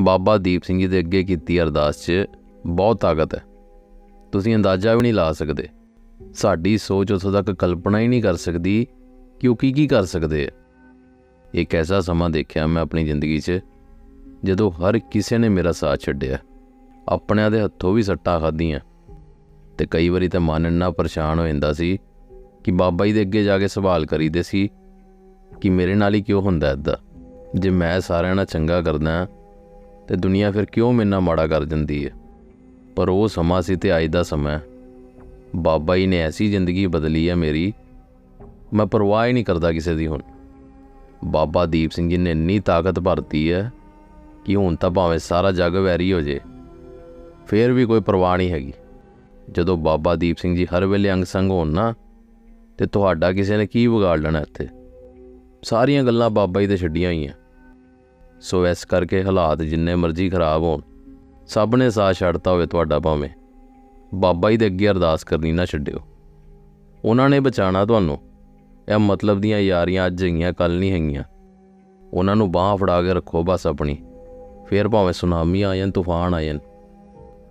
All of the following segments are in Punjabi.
ਬਾਬਾ ਦੀਪ ਸਿੰਘ ਜੀ ਦੇ ਅੱਗੇ ਕੀਤੀ ਅਰਦਾਸ 'ਚ ਬਹੁਤ ਤਾਕਤ ਹੈ। ਤੁਸੀਂ ਅੰਦਾਜ਼ਾ ਵੀ ਨਹੀਂ ਲਾ ਸਕਦੇ। ਸਾਡੀ ਸੋਚ ਉਸ ਤੱਕ ਕਲਪਨਾ ਹੀ ਨਹੀਂ ਕਰ ਸਕਦੀ ਕਿ ਉਹ ਕੀ ਕੀ ਕਰ ਸਕਦੇ ਆ। ਇੱਕ ਐਸਾ ਸਮਾਂ ਦੇਖਿਆ ਮੈਂ ਆਪਣੀ ਜ਼ਿੰਦਗੀ 'ਚ, ਜਦੋਂ ਹਰ ਕਿਸੇ ਨੇ ਮੇਰਾ ਸਾਥ ਛੱਡਿਆ। ਆਪਣਿਆਂ ਦੇ ਹੱਥੋਂ ਵੀ ਸੱਟਾਂ ਖਾਧੀਆਂ। ਤੇ ਕਈ ਵਾਰੀ ਤਾਂ ਮਨ ਇੰਨਾ ਪਰੇਸ਼ਾਨ ਹੋ ਜਾਂਦਾ ਸੀ ਕਿ ਬਾਬਾ ਜੀ ਦੇ ਅੱਗੇ ਜਾ ਕੇ ਸਵਾਲ ਕਰੀਦੇ ਸੀ ਕਿ ਮੇਰੇ ਨਾਲ ਹੀ ਕਿਉਂ ਹੁੰਦਾ ਇਦਾਂ ਜੇ ਮੈਂ ਸਾਰਿਆਂ ਨਾਲ ਚੰਗਾ ਕਰਦਾ ਤੇ ਦੁਨੀਆ ਫਿਰ ਕਿਉਂ ਮੇਰੇ ਮਾੜਾ ਕਰ ਦਿੰਦੀ ਹੈ ਪਰ ਉਹ ਸਮਾਂ ਸੀ ਤੇ ਅੱਜ ਦਾ ਸਮਾਂ ਬਾਬਾ ਜੀ ਨੇ ਐਸੀ ਜ਼ਿੰਦਗੀ ਬਦਲੀ ਹੈ ਮੇਰੀ, ਮੈਂ ਪਰਵਾਹ ਹੀ ਨਹੀਂ ਕਰਦਾ ਕਿਸੇ ਦੀ ਹੁਣ। ਬਾਬਾ ਦੀਪ ਸਿੰਘ ਜੀ ਨੇ ਇੰਨੀ ਤਾਕਤ ਭਰਤੀ ਹੈ ਕਿ ਹੁਣ ਤਾਂ ਭਾਵੇਂ ਸਾਰਾ ਜੱਗ ਵੈਰੀ ਹੋ ਜੇ, ਫੇਰ ਵੀ ਕੋਈ ਪਰਵਾਹ ਨਹੀਂ ਹੈਗੀ। ਜਦੋਂ ਬਾਬਾ ਦੀਪ ਸਿੰਘ ਜੀ ਹਰ ਵੇਲੇ ਅੰਗ ਸੰਗ ਹੋਣ ਨਾ, ਤੇ ਤੁਹਾਡਾ ਕਿਸੇ ਨੇ ਕੀ ਵਿਗਾੜ ਲੈਣਾ ਇੱਥੇ? ਸਾਰੀਆਂ ਗੱਲਾਂ ਬਾਬਾ ਜੀ ਤੇ ਛੱਡੀਆਂ ਹੋਈਆਂ। ਸੋ ਇਸ ਕਰਕੇ ਹਾਲਾਤ ਜਿੰਨੇ ਮਰਜ਼ੀ ਖਰਾਬ ਹੋਣ, ਸਭ ਨੇ ਸਾਥ ਛੱਡਤਾ ਹੋਵੇ ਤੁਹਾਡਾ ਭਾਵੇਂ। ਬਾਬਾ ਜੀ ਦੇ ਅੱਗੇ ਅਰਦਾਸ ਕਰਨੀ ਨਾ ਛੱਡਿਓ। ਉਹਨਾਂ ਨੇ ਬਚਾਣਾ ਤੁਹਾਨੂੰ। ਇਹ ਮਤਲਬ ਦੀਆਂ ਯਾਰੀਆਂ ਅੱਜ ਹੈਗੀਆਂ ਕੱਲ ਨਹੀਂ ਹੈਗੀਆਂ। ਉਹਨਾਂ ਨੂੰ ਬਾਹ ਫੜਾ ਕੇ ਰੱਖੋ ਬਸ ਆਪਣੀ। ਫੇਰ ਭਾਵੇਂ ਸੁਨਾਮੀ ਆ ਜਾਣ, ਤੂਫਾਨ ਆ ਜਾਣ।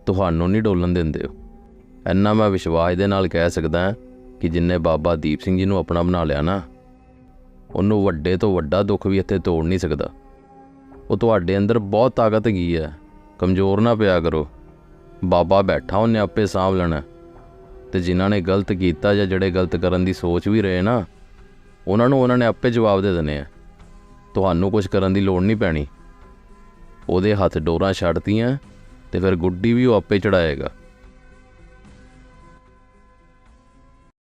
ਤੁਹਾਨੂੰ ਨਹੀਂ ਡੋਲਣ ਦਿੰਦੇ ਹੋ ਇੰਨਾ ਮੈਂ ਵਿਸ਼ਵਾਸ ਦੇ ਨਾਲ ਕਹਿ ਸਕਦਾ ਕਿ ਜਿੰਨੇ ਬਾਬਾ ਦੀਪ ਸਿੰਘ ਜੀ ਨੂੰ ਆਪਣਾ ਬਣਾ ਲਿਆ ਨਾ, ਉਹਨੂੰ ਵੱਡੇ ਤੋਂ ਵੱਡਾ ਦੁੱਖ ਵੀ ਇੱਥੇ ਤੋੜ ਨਹੀਂ ਸਕਦਾ। ਉਹ ਤੁਹਾਡੇ ਅੰਦਰ ਬਹੁਤ ਤਾਕਤ ਹੈਗੀ ਹੈ। ਕਮਜ਼ੋਰ ਨਾ ਪਿਆ ਕਰੋ। ਬਾਬਾ ਬੈਠਾ ਉਹਨੇ ਆਪੇ ਸਾਂਭ ਲੈਣਾ। ਤੇ ਜਿਨ੍ਹਾਂ ਨੇ ਗਲਤ ਕੀਤਾ ਜਾਂ ਜਿਹੜੇ ਗਲਤ ਕਰਨ ਦੀ ਸੋਚ ਵੀ ਰਹੇ ਨਾ, ਉਹਨਾਂ ਨੂੰ ਉਹਨਾਂ ਨੇ ਆਪੇ ਜਵਾਬ ਦੇ ਦੇਣੇ ਆ। ਤੁਹਾਨੂੰ ਕੁਝ ਕਰਨ ਦੀ ਲੋੜ ਨਹੀਂ ਪੈਣੀ। ਉਹਦੇ ਹੱਥ ਡੋਰਾਂ ਛੱਡਤੀਆਂ ਤੇ ਫਿਰ ਗੁੱਡੀ ਵੀ ਉਹ ਆਪੇ ਚੜਾਏਗਾ।